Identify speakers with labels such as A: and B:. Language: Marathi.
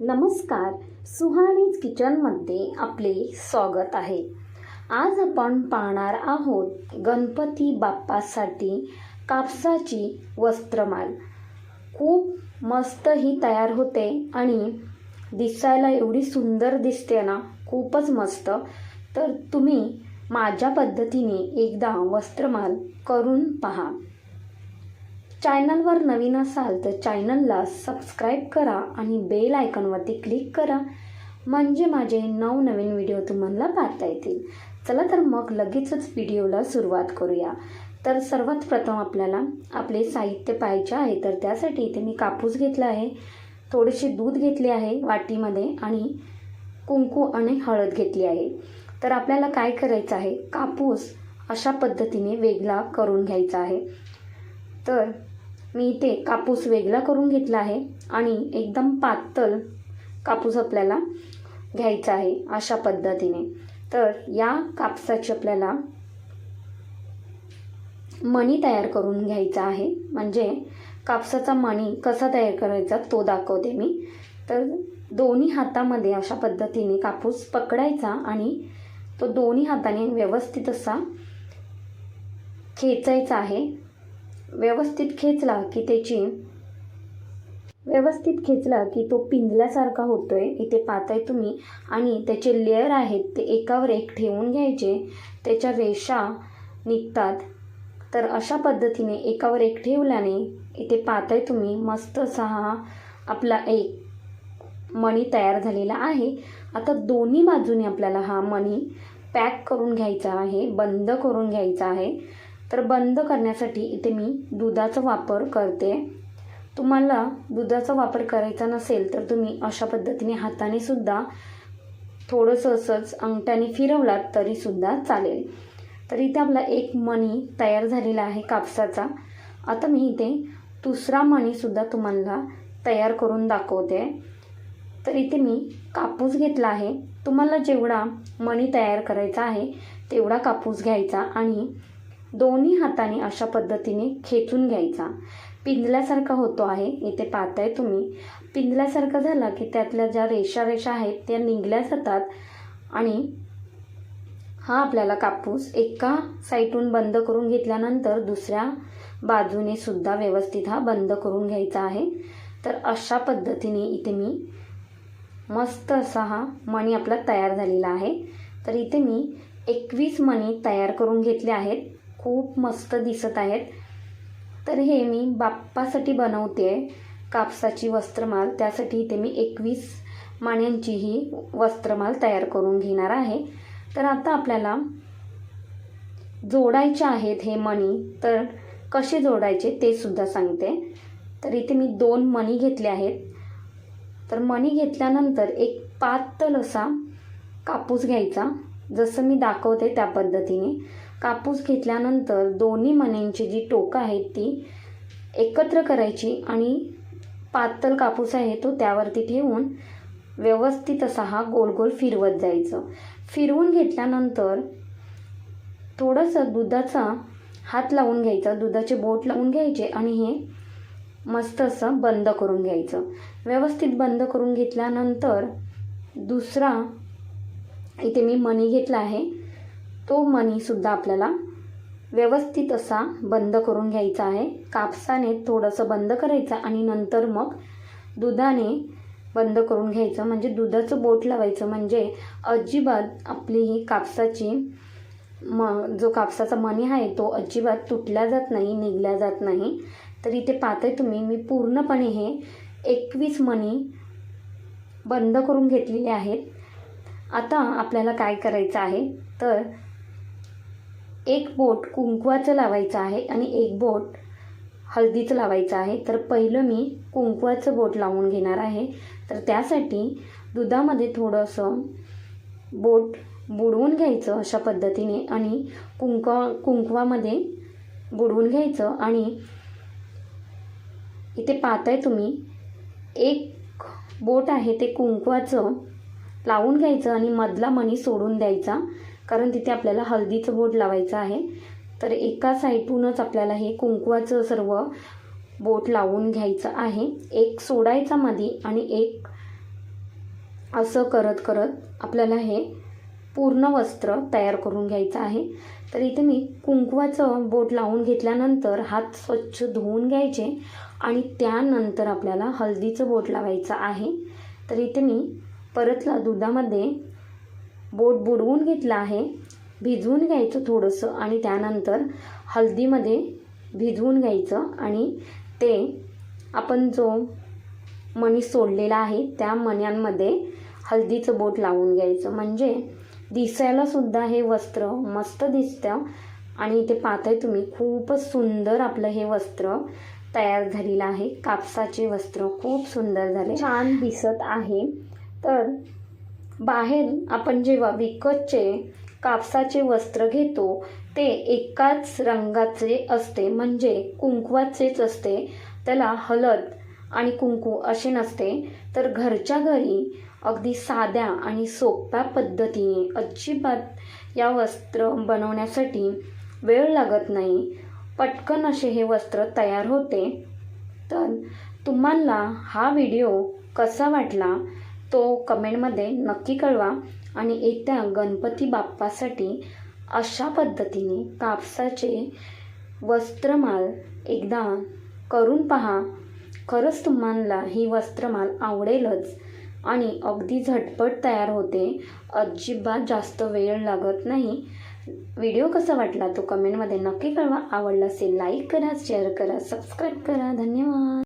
A: नमस्कार. सुहाणीज किचनमध्ये आपले स्वागत आहे. आज आपण पाहणार आहोत गणपती बाप्पासाठी कापसाची वस्त्रमाल खूप मस्त ही तयार होते आणि दिसायला एवढी सुंदर दिसते ना खूपच मस्त. तर तुम्ही माझ्या पद्धतीने एकदा वस्त्रमाल करून पहा. चॅनलवर नवीन असाल तर चॅनलला सबस्क्राईब करा आणि बेल आयकॉनवरती क्लिक करा. म्हणजे माझे नवनवीन व्हिडिओ तुम्हाला पाहता येतील. चला तर मग लगेचच व्हिडिओला सुरुवात करूया. तर सर्वात प्रथम आपल्याला आपले साहित्य पाहायचे आहे तर त्यासाठी इथे मी कापूस घेतला आहे थोडेसे दूध घेतले आहे वाटीमध्ये आणि कुंकू आणि हळद घेतली आहे. तर आपल्याला काय करायचं आहे? कापूस अशा पद्धतीने वेगळा करून घ्यायचा आहे. तर मी इथे कापूस वेगळा करून घेतला आहे आणि एकदम पातळ कापूस आपल्याला घ्यायचा आहे अशा पद्धतीने. तर या कापसाची आपल्याला मणी तयार करून घ्यायचा आहे. म्हणजे कापसाचा मणी कसा तयार करायचा तो दाखवते मी. तर दोन्ही हातामध्ये अशा पद्धतीने कापूस पकडायचा आणि तो दोन्ही हाताने व्यवस्थित असा खेचायचा आहे. व्यवस्थित खेचला की त्याची व्यवस्थित खेचला की तो पिंजल्यासारखा होतोय. इथे पाहताय तुम्ही. आणि त्याचे लेअर आहेत ते एकावर एक ठेवून घ्यायचे. त्याच्या रेषा निघतात. तर अशा पद्धतीने एकावर एक ठेवल्याने इथे पाहताय तुम्ही मस्त असा हा आपला एक मणी तयार झालेला आहे. आता दोन्ही बाजूने आपल्याला हा मणी पॅक करून घ्यायचा आहे बंद करून घ्यायचा आहे. तर बंद करण्यासाठी इथे मी दुधाचा वापर करते. तुम्हाला दुधाचा वापर करायचा नसेल तर तुम्ही अशा पद्धतीने हाताने सुद्धा थोडंसं असंच अंगठ्याने फिरवलात तरीसुद्धा चालेल. तर इथे आपला एक मणी तयार झालेला आहे कापसाचा. आता मी इथे दुसरा मणीसुद्धा तुम्हाला तयार करून दाखवते. तर इथे मी कापूस घेतला आहे. तुम्हाला जेवढा मणी तयार करायचा आहे तेवढा कापूस घ्यायचा आणि दोन्ही हाताने अशा पद्धतीने खेचून घ्यायचा. पिंजल्यासारखा होतो आहे इथे पाहताय तुम्ही. पिंजल्यासारखा झाला की त्यातल्या ज्या रेषा रेषा आहेत त्या निघल्या जातात आणि हा आपल्याला कापूस एका साईटून बंद करून घेतल्यानंतर दुसऱ्या बाजूने सुद्धा व्यवस्थित हा बंद करून घ्यायचा आहे. तर अशा पद्धतीने इथे मी मस्त असा हा मणी आपला तयार झालेला आहे. तर इथे मी एकवीस मणी तयार करून घेतले आहेत. खूप मस्त दिसत आहेत. तर हे मी बाप्पासाठी बनवते आहे कापसाची वस्त्रमाल. त्यासाठी इथे मी एकवीस माण्यांची ही वस्त्रमाल तयार करून घेणार आहे. तर आता आपल्याला जोडायचे आहेत हे मणी. तर कसे जोडायचे ते सुद्धा सांगते. तर इथे मी दोन मणी घेतले आहेत. तर मणी घेतल्यानंतर एक पातळ असा कापूस घ्यायचा. जसं मी दाखवते त्या पद्धतीने. कापूस घेतल्यानंतर दोन्ही मण्यांची जी टोकं आहेत ती एकत्र करायची आणि पातळ कापूस आहे तो त्यावरती ठेवून व्यवस्थित असा हा गोल गोल फिरवत जायचं. फिरवून घेतल्यानंतर थोडंसं दुधाचा हात लावून घ्यायचा दुधाचे बोट लावून घ्यायचे आणि हे मस्त असं बंद करून घ्यायचं. व्यवस्थित बंद करून घेतल्यानंतर दुसरा इथे मी मणी घेतला आहे तो मणीसुद्धा आपल्याला व्यवस्थित असा बंद करून घ्यायचा आहे. कापसाने थोडंसं बंद करायचं आणि नंतर मग दुधाने बंद करून घ्यायचं. म्हणजे दुधाचं बोट लावायचं म्हणजे अजिबात आपली ही कापसाची म जो कापसाचा मणी आहे तो अजिबात तुटला जात नाही निघल्या जात नाही. तर इथे पाहताय तुम्ही मी पूर्णपणे हे एकवीस मणी बंद करून घेतलेले आहेत. आता आपल्याला काय करायचं आहे? तर एक बोट कुंकवाचं लावायचं आहे आणि एक बोट हळदीचं लावायचं आहे. तर पहिलं मी कुंकवाचं बोट लावून घेणार आहे. तर त्यासाठी दुधामध्ये थोडंसं बोट बुडवून घ्यायचं अशा पद्धतीने आणि कुंकवा कुंकवामध्ये बुडवून घ्यायचं आणि इथे पाहताय तुम्ही एक बोट आहे ते कुंकवाचं लावून घ्यायचं आणि मधला मणी सोडून द्यायचा. कारण तिथे आपल्याला हळदीचं बोट लावायचं आहे. तर एका साईडहूनच आपल्याला हे कुंकवाचं सर्व बोट लावून घ्यायचं आहे. एक सोडायचा मधी आणि एक असं करत करत आपल्याला हे पूर्ण वस्त्र तयार करून घ्यायचं आहे. तर इथे मी कुंकवाचं बोट लावून घेतल्यानंतर हात स्वच्छ धुवून घ्यायचे आणि त्यानंतर आपल्याला हळदीचं बोट लावायचं आहे. तर इथे मी परतला दुधामध्ये बोट बुडवून घेतलं आहे. भिजवून घ्यायचं थोडंसं आणि त्यानंतर हळदीमध्ये भिजवून घ्यायचं आणि ते आपण जो मणी सोडलेला आहे त्या मण्यांमध्ये हळदीचं बोट लावून घ्यायचं. म्हणजे दिसायला सुद्धा हे वस्त्र मस्त दिसतं आणि इथे पाहताय तुम्ही खूपच सुंदर आपलं हे वस्त्र तयार झालेलं आहे. कापसाचे वस्त्र खूप सुंदर झाले. छान दिसत आहे. तर बाहेर आपण जेव्हा विकतचे कापसाचे वस्त्र घेतो ते एकाच रंगाचे असते. म्हणजे कुंकवाचेच असते. त्याला हळद आणि कुंकू असे नसते. तर घरच्या घरी अगदी साध्या आणि सोप्या पद्धतीने अजिबात या वस्त्र बनवण्यासाठी वेळ लागत नाही. पटकन असे हे वस्त्र तयार होते. तर तुम्हाला हा व्हिडिओ कसा वाटला? तो कमेंटमध्ये नक्की कळवा आणि येत्या गणपती बाप्पासाठी अशा पद्धतीने कापसाचे वस्त्रमाल एकदा करून पहा. खरंच तुम्हाला ही वस्त्रमाल आवडेलच आणि अगदी झटपट तयार होते. अजिबात जास्त वेळ लागत नाही. व्हिडिओ कसा वाटला तो कमेंटमध्ये नक्की कळवा. आवडला असेल लाईक करा शेअर करा सबस्क्राईब करा. धन्यवाद.